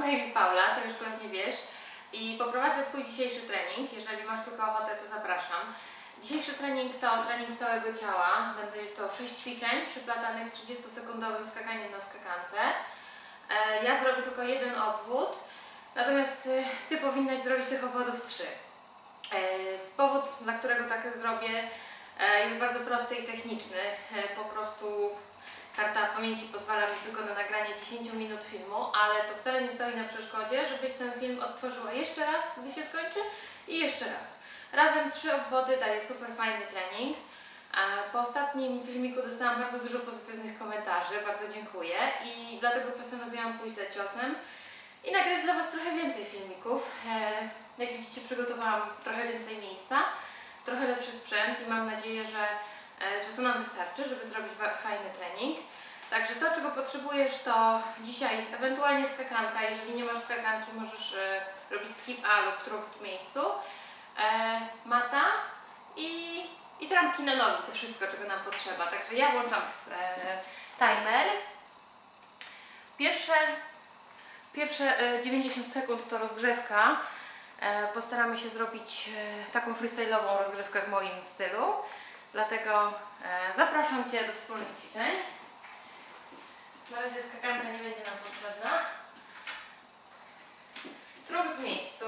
Na imię Paula, to już pewnie wiesz. I poprowadzę Twój dzisiejszy trening. Jeżeli masz tylko ochotę, to zapraszam. Dzisiejszy trening to trening całego ciała. Będzie to 6 ćwiczeń przyplatanych 30-sekundowym skakaniem na skakance. E, Ja zrobię tylko jeden obwód, natomiast y, Ty powinnaś zrobić tych obwodów 3. Powód, dla którego tak zrobię, e, jest bardzo prosty i techniczny. E, Po prostu karta pamięci pozwala mi tylko na nagranie 10 minut filmu, ale to wcale nie stoi na przeszkodzie, żebyś ten film odtworzyła jeszcze raz, gdy się skończy i jeszcze raz. Razem trzy obwody daje super fajny trening. Po ostatnim filmiku dostałam bardzo dużo pozytywnych komentarzy, bardzo dziękuję i dlatego postanowiłam pójść za ciosem i nagrać dla Was trochę więcej filmików. E, Jak widzicie przygotowałam trochę więcej miejsca, trochę lepszy sprzęt i mam nadzieję, że, e, że to nam wystarczy, żeby zrobić fajny trening. Także to, czego potrzebujesz, to dzisiaj ewentualnie skakanka. Jeżeli nie masz skakanki, możesz e, robić skip A lub trup w miejscu. E, mata i, i trampki na nogi, to wszystko, czego nam potrzeba. Także ja włączam s- e, timer. Pierwsze, pierwsze e, 90 sekund to rozgrzewka. Postaramy się zrobić taką freestyle'ową rozgrzewkę w moim stylu. Dlatego zapraszam Cię do wspólnych ćwiczeń. Na razie skakanka nie będzie nam potrzebna. Trup w miejscu.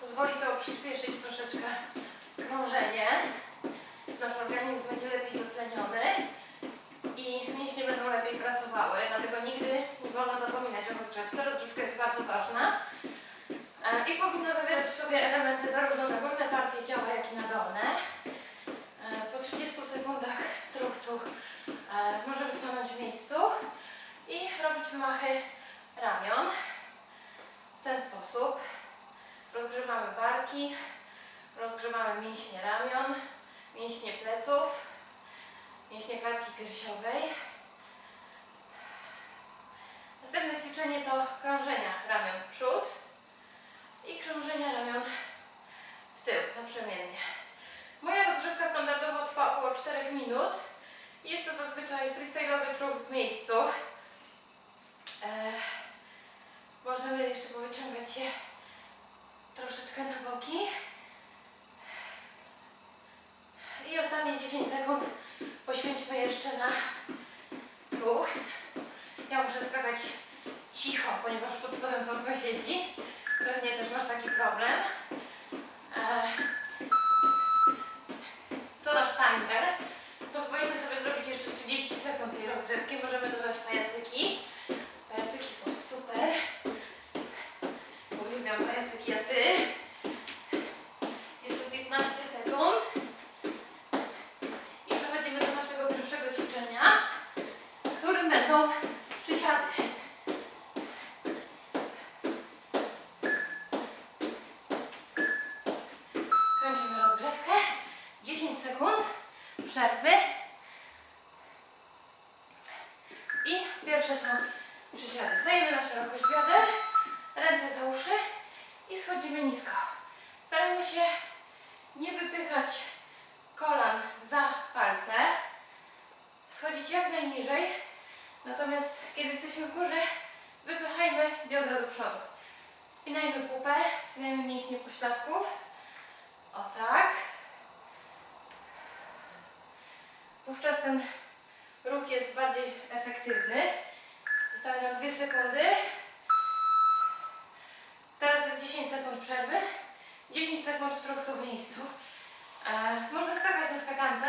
Pozwoli to przyspieszyć troszeczkę krążenie. Nasz organizm będzie lepiej dotleniony i mięśnie będą lepiej pracowały, dlatego nigdy nie wolno zapominać o rozgrzewce. Rozgrzewka jest bardzo ważna e, i powinna zawierać w sobie elementy zarówno na górne partie ciała, jak i na dolne. E, Po 30 sekundach truchtu e, możemy stanąć w miejscu i robić wymachy ramion w ten sposób. Rozgrzewamy barki, rozgrzewamy mięśnie ramion, mięśnie pleców, mięśnie klatki piersiowej. Następne ćwiczenie to krążenia ramion w przód i krążenia ramion w tył, naprzemiennie. Moja rozgrzewka standardowo trwa około 4 minut. Jest to zazwyczaj freestyle'owy trup w miejscu. Możemy jeszcze powyciągać się troszeczkę na boki. I ostatnie 10 sekund poświęćmy jeszcze na trucht. Ja muszę skakać cicho, ponieważ pod spodem są sąsiedzi. Pewnie też masz taki problem. To nasz timer. Pozwolimy sobie zrobić jeszcze 30 sekund tej rozgrzewki. Możemy dodać pajacyki. Pajacyki są super. Uwielbiam pajacyki, a ty? Jeszcze 15 sekund. I przechodzimy do naszego pierwszego ćwiczenia, którym będą przysiady. Kończymy rozgrzewkę. 10 sekund przerwy. Są przysiady. Stajemy na szerokość bioder, ręce za uszy i schodzimy nisko. Staramy się nie wypychać kolan za palce, schodzić jak najniżej, natomiast kiedy jesteśmy w górze, wypychajmy biodra do przodu. Spinajmy pupę, spinajmy mięśnie pośladków. O tak. Wówczas ten ruch jest bardziej efektywny. Zostały nam 2 sekundy. Teraz jest 10 sekund przerwy. 10 sekund truchtu w miejscu. E, można skakać na skakance.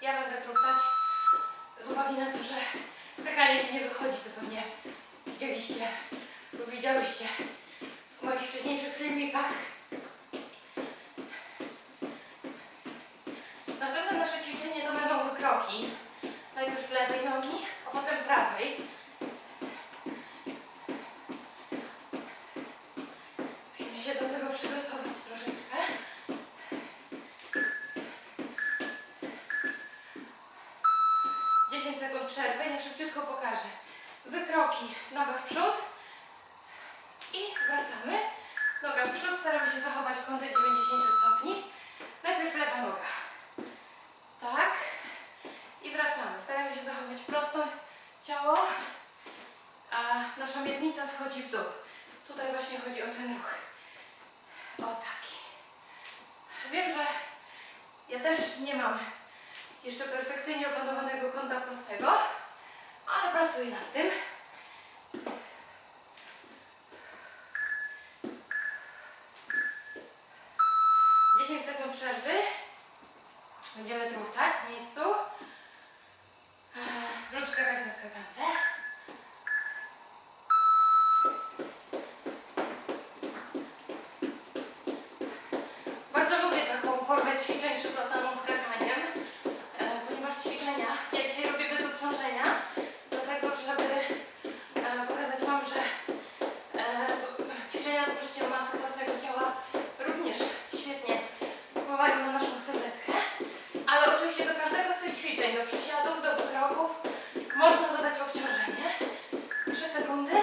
Ja będę truchtać z uwagi na to, że skakanie mi nie wychodzi, co pewnie widzieliście lub widziałyście w moich wcześniejszych filmikach. Następne nasze ćwiczenie to będą wykroki. Najpierw lewej nogi, a potem prawej. Musimy się do tego przygotować troszeczkę. Dziesięć sekund przerwy, ja szybciutko pokażę. Wykroki, noga w przód i wracamy. Noga w przód, staramy się zachować kąty 90 stopni. Najpierw lewa noga. Tak. I wracamy. Staramy się zachować prostą miednica schodzi w dół. Tutaj właśnie chodzi o ten ruch. O taki. Wiem, że ja też nie mam jeszcze perfekcyjnie opanowanego kąta prostego, ale pracuję nad tym. Dziesięć sekund przerwy. Będziemy truchtać w miejscu Eee, lub skakać na skakance. Bardzo lubię taką formę ćwiczeń przyplataną skakaniem, e, ponieważ ćwiczenia ja dzisiaj robię bez obciążenia, dlatego żeby e, pokazać Wam, że e, z, ćwiczenia z użyciem masy własnego ciała również świetnie wpływają na naszą sylwetkę, ale oczywiście do każdego z tych ćwiczeń, do przysiadów, do wykroków można dodać obciążenie. 3 sekundy, 2,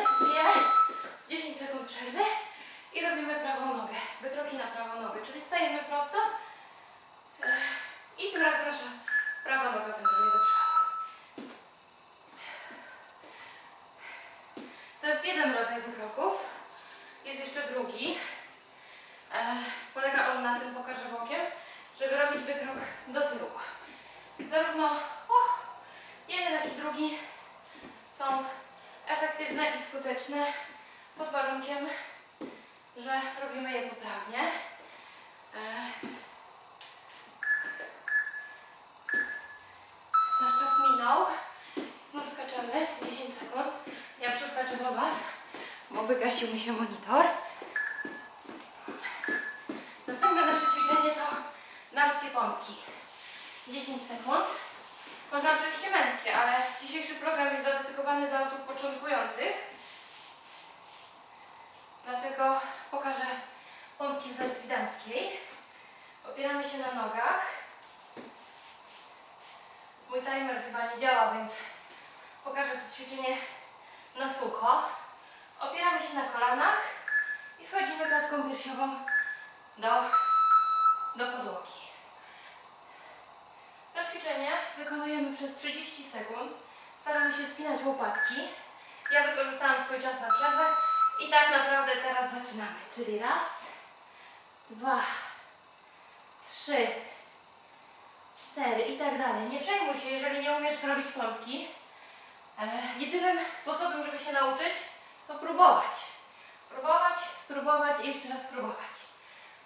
10 sekund przerwy i robimy prawą nogę. Wykroki na prawą nogę, czyli stajemy prosto e, i tym razem nasza prawa noga wędruje do przodu. To jest jeden rodzaj wykroków. Jest jeszcze drugi. E, polega on na tym, pokażę bokiem, żeby robić wykrok do tyłu. Zarówno o, jeden, jak i drugi są efektywne i skuteczne pod warunkiem, że robimy je poprawnie. E, Nasz czas minął. Znów skaczemy 10 sekund. Ja przeskoczę do Was, bo wygasił mi się monitor. Następne nasze ćwiczenie to damskie pompki. 10 sekund. Można oczywiście męskie, ale dzisiejszy program jest zadedykowany dla osób początkujących. Dlatego pokażę pompki w wersji damskiej. Opieramy się na nogach. Mój timer chyba nie działa, więc pokażę to ćwiczenie na sucho. Opieramy się na kolanach i schodzimy klatką piersiową do, do podłogi. Ćwiczenie wykonujemy przez 30 sekund. Staramy się spinać łopatki. Ja wykorzystałam swój czas na przerwę i tak naprawdę teraz zaczynamy. Czyli raz, dwa, trzy, cztery i tak dalej. Nie przejmuj się, jeżeli nie umiesz zrobić pompki. E, jedynym sposobem, żeby się nauczyć, to próbować. Próbować, próbować i jeszcze raz próbować.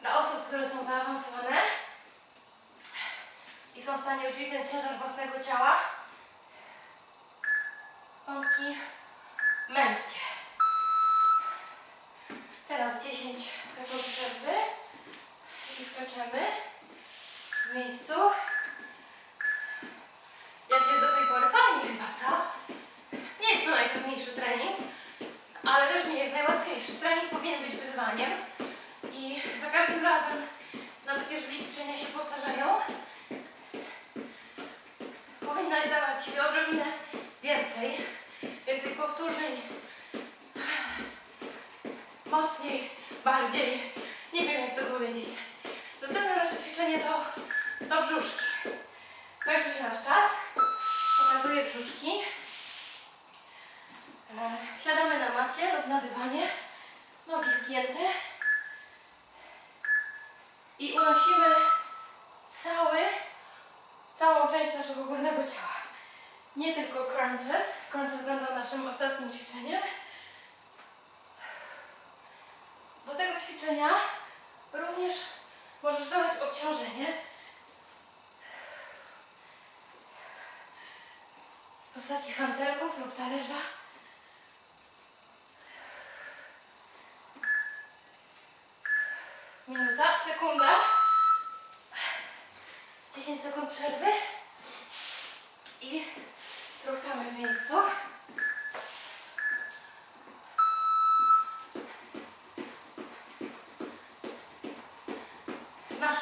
Dla osób, które są zaawansowane i są w stanie udźwignąć ciężar własnego ciała, pompki męskie. Teraz 10 sekund przerwy i skaczemy w miejscu. Jak jest do tej pory fajnie chyba, co? Nie jest to najtrudniejszy trening, ale też nie jest najłatwiejszy. Trening powinien być wyzwaniem i za każdym razem, siebie odrobinę więcej, więcej powtórzeń, mocniej, bardziej. Nie wiem jak to powiedzieć. Następne nasze ćwiczenie to, to brzuszki. Kończy się nasz czas. Pokazuję brzuszki. E, Siadamy na macie lub na dywanie. Nogi zgięte. I unosimy cały, całą część naszego górnego ciała. Nie tylko crunches. Crunches będą naszym ostatnim ćwiczeniem. Do tego ćwiczenia również możesz dodać obciążenie w postaci hantelków lub talerza. Minuta, sekunda. 10 sekund przerwy.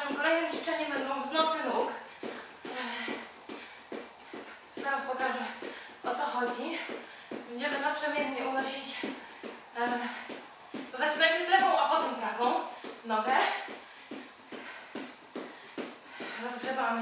naszym kolejnym ćwiczeniem będą wznosy nóg. Eee, zaraz pokażę o co chodzi. Będziemy naprzemiennie unosić eee, to znaczy najpierw lewą, a potem prawą nogę. Rozgrzewamy